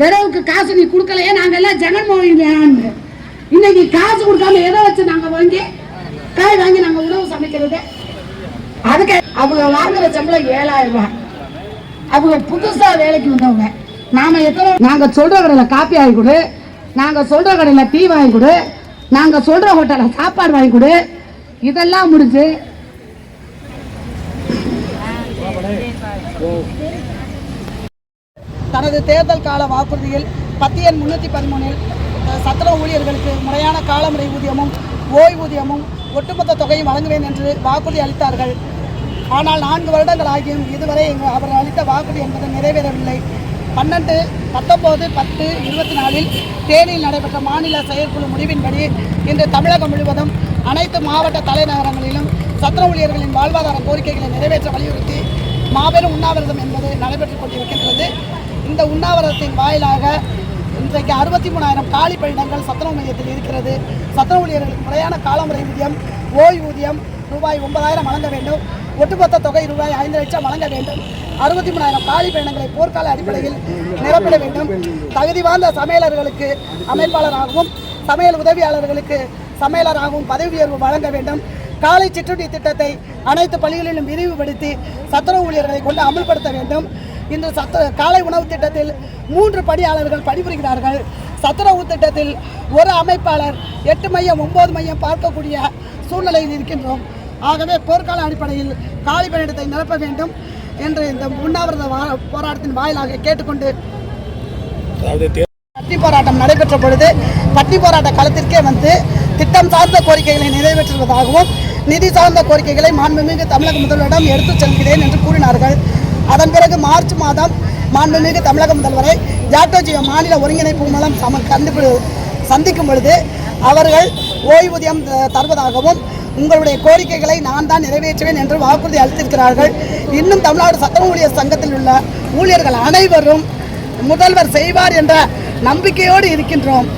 வெடவுக்கு காசு நீ கொடுக்கலையே நாங்க எல்லாம் ஜெகன்மோகன் இன்னைக்கு காசு கொடுக்காம எதை வச்சு நாங்க வாங்கி காய் வாங்கி நாங்க உணவு சமைக்கிறது? அதுக்கு அவங்க வாங்குற சம்பளம் ஏழாயிரம் ரூபாய். அவங்க புதுசா வேலைக்கு வந்தவங்க. நாம எத்தனை நாங்க சொல்ற கடையில காப்பி வாங்கி கொடு நாங்க சொல்ற கடையில டீ வாங்கி கொடு நாங்க சொல்ற ஹோட்டல சாப்பாடு வாங்கி கொடு. இதெல்லாம் முடிஞ்சு தனது தேர்தல் கால வாக்குறுதியில் பத்து எண் முன்னூற்றி பதிமூணில் சத்திர ஊழியர்களுக்கு முறையான காலமுறை ஊதியமும் ஓய்வூதியமும் ஒட்டுமொத்த தொகையும் வழங்குவேன் என்று வாக்குறுதி அளித்தார்கள். ஆனால் நான்கு வருடங்கள் ஆகியும் இதுவரை எங்கள் அவர் அளித்த வாக்குறுதி என்பது நிறைவேறவில்லை. பன்னெண்டு பத்தொம்போது பத்து இருபத்தி நாலில் தேனியில் நடைபெற்ற மாநில செயற்குழு முடிவின்படி இன்று தமிழகம் முழுவதும் அனைத்து மாவட்ட தலைநகரங்களிலும் சத்திர ஊழியர்களின் வாழ்வாதார கோரிக்கைகளை நிறைவேற்ற வலியுறுத்தி மாபெரும் உண்ணாவிரதம் என்பது நடைபெற்றுக் கொண்டிருக்கின்றது. இந்த உண்ணாவிரதத்தின் வாயிலாக இன்றைக்கு அறுபத்தி மூணாயிரம் காலி பணியிடங்கள் சத்துணவு மையத்தில் இருக்கிறது. சத்துணவு ஊழியர்களுக்கு முறையான காலமுறை ஊதியம் ஓய்வூதியம் ரூபாய் ஒன்பதாயிரம் வழங்க வேண்டும். ஒட்டுமொத்த தொகை ரூபாய் ஐந்து லட்சம் வழங்க வேண்டும். அறுபத்தி மூணாயிரம் காலி பயணங்களை போர்க்கால அடிப்படையில் நிரப்பிட வேண்டும். தகுதி வாய்ந்த சமையலர்களுக்கு அமைப்பாளராகவும் சமையல் உதவியாளர்களுக்கு சமையலராகவும் பதவி உயர்வு வழங்க வேண்டும். காலை சிற்றுண்டி திட்டத்தை அனைத்து பள்ளிகளிலும் விரிவுபடுத்தி சத்துணவு ஊழியர்களை கொண்டு அமல்படுத்த வேண்டும். இன்று சத்து காலை உணவு திட்டத்தில் மூன்று பணியாளர்கள் பணிபுரிகிறார்கள். சத்துணவு திட்டத்தில் ஒரு அமைப்பாளர் எட்டு மையம் ஒன்பது மையம் பார்க்கக்கூடிய சூழ்நிலையில் இருக்கின்றோம். ஆகவே போர்க்கால அடிப்படையில் காலி பணியிடத்தை நிரப்ப வேண்டும் என்று இந்த உண்ணாவிரத போராட்டத்தின் வாயிலாக கேட்டுக்கொண்டு பட்டி போராட்டம் நடைபெற்ற பொழுது பட்டி போராட்ட களத்திற்கே வந்து திட்டம் சார்ந்த கோரிக்கைகளை நிறைவேற்றுவதாகவும் நிதி சார்ந்த கோரிக்கைகளை மாண்புமிகு தமிழக முதல்வரிடம் எடுத்துச் செல்கிறேன் என்று கூறினார்கள். அதன் பிறகு மார்ச் மாதம் மாண்புமிகு தமிழக முதல்வரை ஜாக்டோஜியோ மாநில ஒருங்கிணைப்பு மூலம் சம கண்டு சந்திக்கும் பொழுது அவர்கள் ஓய்வூதியம் தருவதாகவும் உங்களுடைய கோரிக்கைகளை நான் தான் நிறைவேற்றுவேன் என்று வாக்குறுதி அளித்திருக்கிறார்கள். இன்னும் தமிழ்நாடு சட்ட ஊழியர் சங்கத்தில் உள்ள ஊழியர்கள் அனைவரும் முதல்வர் செய்வார் என்ற நம்பிக்கையோடு இருக்கின்றோம்.